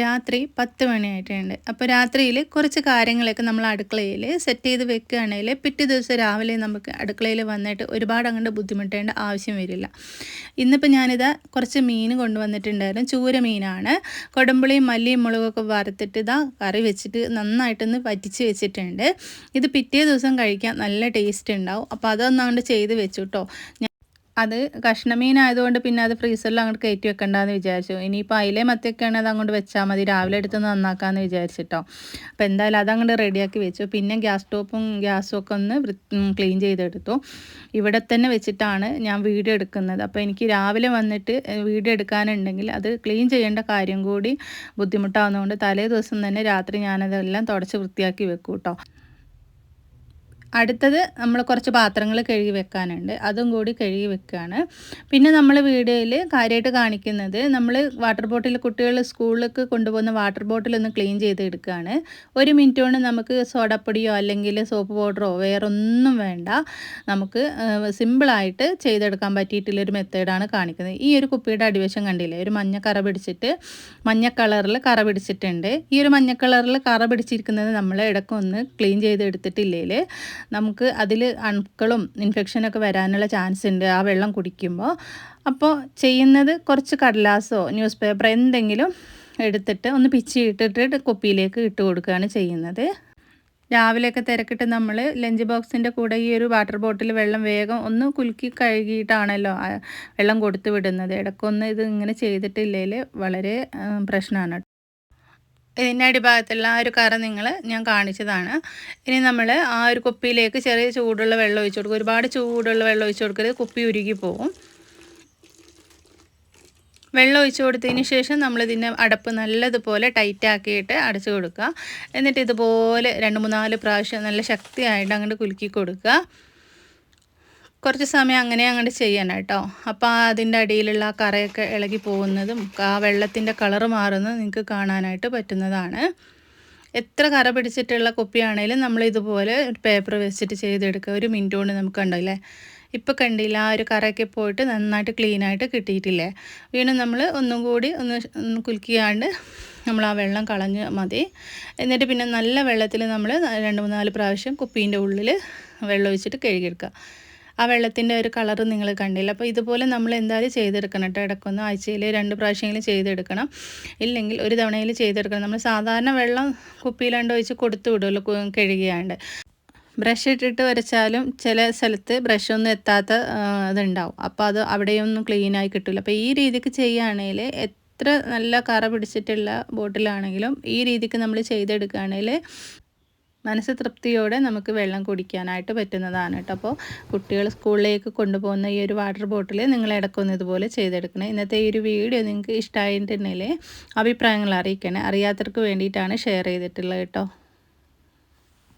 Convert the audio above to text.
രാത്രി പത്ത് മണിയായിട്ടുണ്ട്. അപ്പോൾ രാത്രിയിൽ കുറച്ച് കാര്യങ്ങളൊക്കെ നമ്മൾ അടുക്കളയിൽ സെറ്റ് ചെയ്ത് വെക്കുകയാണെങ്കിൽ പിറ്റേ ദിവസം രാവിലെ നമുക്ക് അടുക്കളയിൽ വന്നിട്ട് ഒരുപാട് അങ്ങോട്ട് ബുദ്ധിമുട്ടേണ്ട ആവശ്യം വരില്ല. ഇന്നിപ്പോൾ ഞാനിത് കുറച്ച് മീൻ കൊണ്ടുവന്നിട്ടുണ്ടായിരുന്നു. ചൂര മീനാണ്. കൊടമ്പുളിയും മല്ലിയും മുളകൊക്കെ വറുത്തിട്ട് ഇതാ കറി വെച്ചിട്ട് നന്നായിട്ടൊന്ന് വറ്റിച്ച് വെച്ചിട്ടുണ്ട്. ഇത് പിറ്റേ ദിവസം കഴിക്കാൻ നല്ല ടേസ്റ്റ് ഉണ്ടാവും. അപ്പോൾ അതൊന്നാണ്ട് ചെയ്ത് വെച്ചു കേട്ടോ അത് കഷ്ണമീൻ ആയതുകൊണ്ട് പിന്നെ അത് ഫ്രീസറിൽ അങ്ങോട്ട് കയറ്റി വെക്കണ്ടെന്ന് വിചാരിച്ചു. ഇനിയിപ്പോൾ അതിലെ മത്തിയൊക്കെയാണ് അത് അങ്ങോട്ട് വെച്ചാൽ മതി. രാവിലെ എടുത്ത് നന്നാക്കാമെന്ന് വിചാരിച്ചിട്ടോ. അപ്പോൾ എന്തായാലും അത് അങ്ങോട്ട് റെഡിയാക്കി വെച്ചു. പിന്നെ ഗ്യാസ് സ്റ്റോപ്പും ഗ്യാസും ഒക്കെ ഒന്ന് ക്ലീൻ ചെയ്തെടുത്തു. ഇവിടെ തന്നെ വെച്ചിട്ടാണ് ഞാൻ വീഡിയോ എടുക്കുന്നത്. അപ്പോൾ എനിക്ക് രാവിലെ വന്നിട്ട് വീഡിയോ എടുക്കാനുണ്ടെങ്കിൽ അത് ക്ലീൻ ചെയ്യേണ്ട കാര്യം കൂടി ബുദ്ധിമുട്ടാവുന്നതുകൊണ്ട് തലേ ദിവസം തന്നെ രാത്രി ഞാനതെല്ലാം തുടച്ച് വൃത്തിയാക്കി വെക്കും കേട്ടോ അടുത്തത് നമ്മൾ കുറച്ച് പാത്രങ്ങൾ കഴുകി വെക്കാനുണ്ട്. അതും കൂടി കഴുകി വെക്കുകയാണ് പിന്നെ നമ്മൾ വീഡിയോയിൽ കാര്യമായിട്ട് കാണിക്കുന്നത് നമ്മൾ വാട്ടർ ബോട്ടിൽ കുട്ടികൾ സ്കൂളിലേക്ക് കൊണ്ടുപോകുന്ന വാട്ടർ ബോട്ടിൽ ഒന്ന് ക്ലീൻ ചെയ്ത് എടുക്കുകയാണ് ഒരു മിനിറ്റ് കൊണ്ട് നമുക്ക് സോഡപ്പൊടിയോ അല്ലെങ്കിൽ സോപ്പ് പൗഡറോ വേറൊന്നും വേണ്ട. നമുക്ക് സിമ്പിളായിട്ട് ചെയ്തെടുക്കാൻ പറ്റിയിട്ടുള്ളൊരു മെത്തേഡാണ് കാണിക്കുന്നത്. ഈ ഒരു കുപ്പിയുടെ അടിവശം കണ്ടില്ലേ? ഒരു മഞ്ഞ കറ പിടിച്ചിട്ട് മഞ്ഞ കളറിൽ കറ പിടിച്ചിട്ടുണ്ട്. ഈ ഒരു മഞ്ഞ കളറിൽ കറ പിടിച്ചിരിക്കുന്നത് നമ്മൾ ഇടക്കൊന്ന് ക്ലീൻ ചെയ്ത് എടുത്തിട്ടില്ലെങ്കിൽ നമുക്ക് അതിൽ അണുക്കളും ഇൻഫെക്ഷനൊക്കെ വരാനുള്ള ചാൻസ് ഉണ്ട്. ആ വെള്ളം കുടിക്കുമ്പോൾ. അപ്പോൾ ചെയ്യുന്നത് കുറച്ച് കടലാസോ ന്യൂസ് പേപ്പർ എന്തെങ്കിലും എടുത്തിട്ട് ഒന്ന് പിച്ചി ഇട്ടിട്ട് കുപ്പിയിലേക്ക് ഇട്ട് കൊടുക്കുകയാണ് ചെയ്യുന്നത്. രാവിലെയൊക്കെ തിരക്കിട്ട് നമ്മൾ ലഞ്ച് ബോക്സിന്റെ കൂടെ ഈ ഒരു വാട്ടർ ബോട്ടിൽ വെള്ളം വേഗം ഒന്ന് കുലുക്കി കഴുകിയിട്ടാണല്ലോ വെള്ളം കൊടുത്തു വിടുന്നത്. ഇടയ്ക്കൊന്ന് ഇത് ഇങ്ങനെ ചെയ്തിട്ടില്ലെങ്കിൽ വളരെ പ്രശ്നമാണ്. ഇതിന്റെ അടിഭാഗത്തുള്ള ആ ഒരു കറ നിങ്ങൾ ഞാൻ കാണിച്ചതാണ്. ഇനി നമ്മൾ ആ ഒരു കുപ്പിയിലേക്ക് ചെറിയ ചൂടുള്ള വെള്ളം ഒഴിച്ചു കൊടുക്കും. ഒരുപാട് ചൂടുള്ള വെള്ളം ഒഴിച്ചു കൊടുക്കരുത്. കുപ്പി ഉരുകി പോകും വെള്ളം ഒഴിച്ചു കൊടുത്തതിന് ശേഷം നമ്മളിതിന്റെ അടപ്പ് നല്ലതുപോലെ ടൈറ്റ് ആക്കിയിട്ട് അടച്ചു കൊടുക്കുക. എന്നിട്ട് ഇതുപോലെ രണ്ട് മൂന്നാൽ പ്രാവശ്യം നല്ല ശക്തിയായിട്ട് അങ്ങോട്ട് കുലുക്കി കൊടുക്കുക. കുറച്ച് സമയം അങ്ങനെ അങ്ങോട്ട് ചെയ്യണം കേട്ടോ. അപ്പോൾ അതിന്റെ അടിയിലുള്ള ആ കറയൊക്കെ ഇളകി പോകുന്നതും ആ വെള്ളത്തിന്റെ കളറ് മാറുന്നതും നിങ്ങൾക്ക് കാണാനായിട്ട് പറ്റുന്നതാണ്. എത്ര കറ പിടിച്ചിട്ടുള്ള കുപ്പിയാണേലും നമ്മൾ ഇതുപോലെ ഒരു പേപ്പർ വെച്ചിട്ട് ചെയ്തെടുക്കുക. ഒരു മിനിറ്റ് കൊണ്ട് നമുക്ക് കണ്ടല്ലേ ഇപ്പോൾ കണ്ടില്ല ആ ഒരു കറയൊക്കെ പോയിട്ട് നന്നായിട്ട് ക്ലീനായിട്ട് കിട്ടിയിട്ടില്ലേ? വീണ്ടും നമ്മൾ ഒന്നും കൂടി ഒന്ന് കുലുക്കിയാണ്ട് നമ്മൾ ആ വെള്ളം കളഞ്ഞ് മതി. എന്നിട്ട് പിന്നെ നല്ല വെള്ളത്തിൽ നമ്മൾ രണ്ട് മൂന്നാൽ പ്രാവശ്യം കുപ്പീന്റെ ഉള്ളിൽ വെള്ളം ഒഴിച്ചിട്ട് കഴുകിയെടുക്കുക. ആ വെള്ളത്തിന്റെ ഒരു കളർ നിങ്ങൾ കണ്ടില്ല. അപ്പോൾ ഇതുപോലെ നമ്മൾ എന്തായാലും ചെയ്തെടുക്കണം കേട്ടോ. ഇടയ്ക്കൊന്ന് ആഴ്ചയിൽ രണ്ട് പ്രാവശ്യമെങ്കിലും ചെയ്തെടുക്കണം. ഇല്ലെങ്കിൽ ഒരു തവണയിൽ ചെയ്തെടുക്കണം. നമ്മൾ സാധാരണ വെള്ളം കുപ്പിയിലാണ്ട് ഒഴിച്ച് കൊടുത്തു വിടുമല്ലോ കഴുകിയാണ്ട്. ബ്രഷ് ഇട്ടിട്ട് വരച്ചാലും ചില സ്ഥലത്ത് ബ്രഷൊന്നും എത്താത്ത ഇതുണ്ടാവും. അപ്പോൾ അത് അവിടെയൊന്നും ക്ലീനായി കിട്ടില്ല അപ്പോൾ ഈ രീതിക്ക് ചെയ്യുകയാണെങ്കിൽ എത്ര നല്ല കറ പിടിച്ചിട്ടുള്ള ബോട്ടിലാണെങ്കിലും ഈ രീതിക്ക് നമ്മൾ ചെയ്തെടുക്കുകയാണെങ്കിൽ മനസ്സ് തൃപ്തിയോടെ നമുക്ക് വെള്ളം കുടിക്കാനായിട്ട് പറ്റുന്നതാണ് കേട്ടോ. അപ്പോൾ കുട്ടികൾ സ്കൂളിലേക്ക് കൊണ്ടുപോകുന്ന ഈ ഒരു വാട്ടർ ബോട്ടിൽ നിങ്ങൾ ഇടക്കൊന്ന് ഇതുപോലെ ചെയ്തെടുക്കണം. ഇന്നത്തെ ഈ ഒരു വീഡിയോ നിങ്ങൾക്ക് ഇഷ്ടമായിട്ടുണ്ടെങ്കിൽ അഭിപ്രായങ്ങൾ അറിയിക്കണേ. അറിയാത്തവർക്ക് വേണ്ടിയിട്ടാണ് ഷെയർ ചെയ്തിട്ടുള്ളത് കേട്ടോ.